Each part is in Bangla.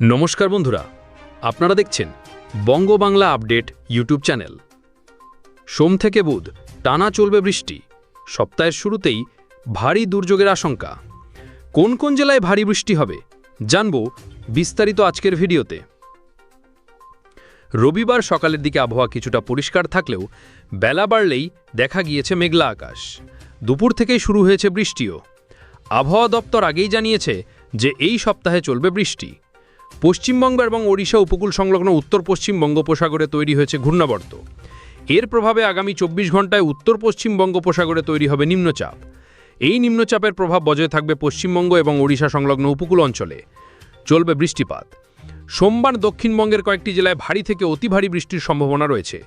নমস্কার বন্ধুরা, আপনারা দেখছেন বঙ্গবাংলা আপডেট ইউটিউব চ্যানেল। সোম থেকে বুধ টানা চলবে বৃষ্টি, সপ্তাহের শুরুতেই ভারী দুর্যোগের আশঙ্কা। কোন কোন জেলায় ভারী বৃষ্টি হবে, জানব বিস্তারিত আজকের ভিডিওতে। রবিবার সকালের দিকে আবহাওয়া কিছুটা পরিষ্কার থাকলেও বেলা বাড়লেই দেখা গিয়েছে মেঘলা আকাশ। দুপুর থেকেই শুরু হয়েছে বৃষ্টিও। আবহাওয়া দপ্তর আগেই জানিয়েছে যে এই সপ্তাহে চলবে বৃষ্টি। পশ্চিমবঙ্গ এবং ওড়িশা উপকূল সংলগ্ন উত্তর পশ্চিম বঙ্গোপসাগরে তৈরি হয়েছে ঘূর্ণাবর্ত। এর প্রভাবে আগামী চব্বিশ ঘন্টায় উত্তর পশ্চিম বঙ্গোপসাগরে তৈরি হবে নিম্নচাপ। এই নিম্নচাপের প্রভাব বজায় থাকবে পশ্চিমবঙ্গ এবং ওড়িশা সংলগ্ন উপকূল অঞ্চলে। চলবে বৃষ্টিপাত। সোমবার দক্ষিণবঙ্গের কয়েকটি জেলায় ভারী থেকে অতি ভারী বৃষ্টির সম্ভাবনা রয়েছে।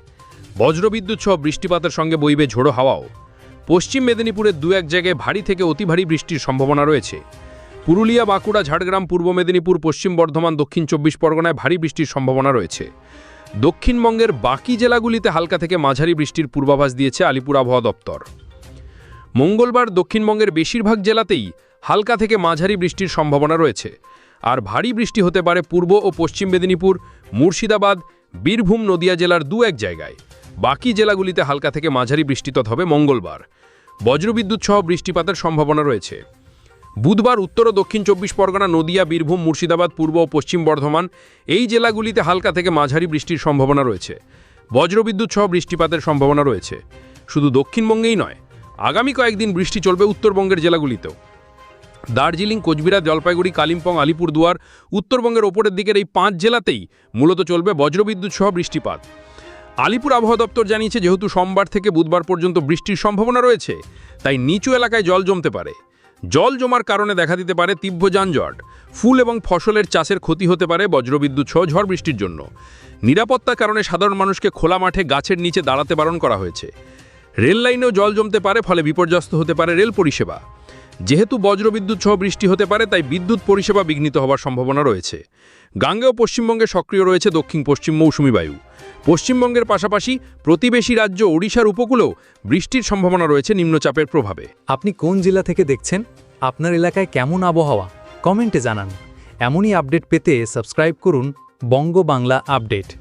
বজ্রবিদ্যুৎ সহ বৃষ্টিপাতের সঙ্গে বইবে ঝোড়ো হাওয়াও। পশ্চিম মেদিনীপুরের দু এক জায়গায় ভারী থেকে অতি ভারী বৃষ্টির সম্ভাবনা রয়েছে। পুরুলিয়া, বাঁকুড়া, ঝাড়গ্রাম, পূর্ব মেদিনীপুর, পশ্চিম বর্ধমান, দক্ষিণ চব্বিশ পরগনায় ভারী বৃষ্টির সম্ভাবনা রয়েছে। দক্ষিণবঙ্গের বাকি জেলাগুলিতে হালকা থেকে মাঝারি বৃষ্টির পূর্বাভাস দিয়েছে আলিপুর আবহাওয়া দপ্তর। মঙ্গলবার দক্ষিণবঙ্গের বেশিরভাগ জেলাতেই হালকা থেকে মাঝারি বৃষ্টির সম্ভাবনা রয়েছে। আর ভারী বৃষ্টি হতে পারে পূর্ব ও পশ্চিম মেদিনীপুর, মুর্শিদাবাদ, বীরভূম, নদিয়া জেলার দু এক জায়গায়। বাকি জেলাগুলিতে হালকা থেকে মাঝারি বৃষ্টিপাত হবে মঙ্গলবার। বজ্রবিদ্যুৎ সহ বৃষ্টিপাতের সম্ভাবনা রয়েছে। বুধবার উত্তর ও দক্ষিণ চব্বিশ পরগনা, নদিয়া, বীরভূম, মুর্শিদাবাদ, পূর্ব ও পশ্চিম বর্ধমান এই জেলাগুলিতে হালকা থেকে মাঝারি বৃষ্টির সম্ভাবনা রয়েছে। বজ্রবিদ্যুৎ সহ বৃষ্টিপাতের সম্ভাবনা রয়েছে। শুধু দক্ষিণবঙ্গেই নয়, আগামী কয়েকদিন বৃষ্টি চলবে উত্তরবঙ্গের জেলাগুলিতেও। দার্জিলিং, কোচবিহার, জলপাইগুড়ি, কালিম্পং, আলিপুরদুয়ার উত্তরবঙ্গের ওপরের দিকের এই পাঁচ জেলাতেই মূলত চলবে বজ্রবিদ্যুৎ সহ বৃষ্টিপাত। আলিপুর আবহাওয়া দপ্তর জানিয়েছে, যেহেতু সোমবার থেকে বুধবার পর্যন্ত বৃষ্টির সম্ভাবনা রয়েছে, তাই নিচু এলাকায় জল জমতে পারে। জল জমার কারণে দেখা দিতে পারে তীব্র যানজট। ফুল এবং ফসলের চাষের ক্ষতি হতে পারে বজ্রবিদ্যুৎ সহ ঝড় বৃষ্টির জন্য। নিরাপত্তার কারণে সাধারণ মানুষকে খোলা মাঠে গাছের নিচে দাঁড়াতে বারণ করা হয়েছে। রেল লাইনেও জল জমতে পারে, ফলে বিপর্যস্ত হতে পারে রেল পরিষেবা। যেহেতু বজ্রবিদ্যুৎ সহ বৃষ্টি হতে পারে, তাই বিদ্যুৎ পরিষেবা বিঘ্নিত হওয়ার সম্ভাবনা রয়েছে। গাঙ্গেয় পশ্চিমবঙ্গে সক্রিয় রয়েছে দক্ষিণ পশ্চিম মৌসুমি বায়ু। পশ্চিমবঙ্গের পাশাপাশি প্রতিবেশী রাজ্য ওড়িশার উপকূলেও বৃষ্টির সম্ভাবনা রয়েছে নিম্নচাপের প্রভাবে। আপনি কোন জেলা থেকে দেখছেন? আপনার এলাকায় কেমন আবহাওয়া? কমেন্টে জানান। এমনই আপডেট পেতে সাবস্ক্রাইব করুন বঙ্গ বাংলা আপডেট।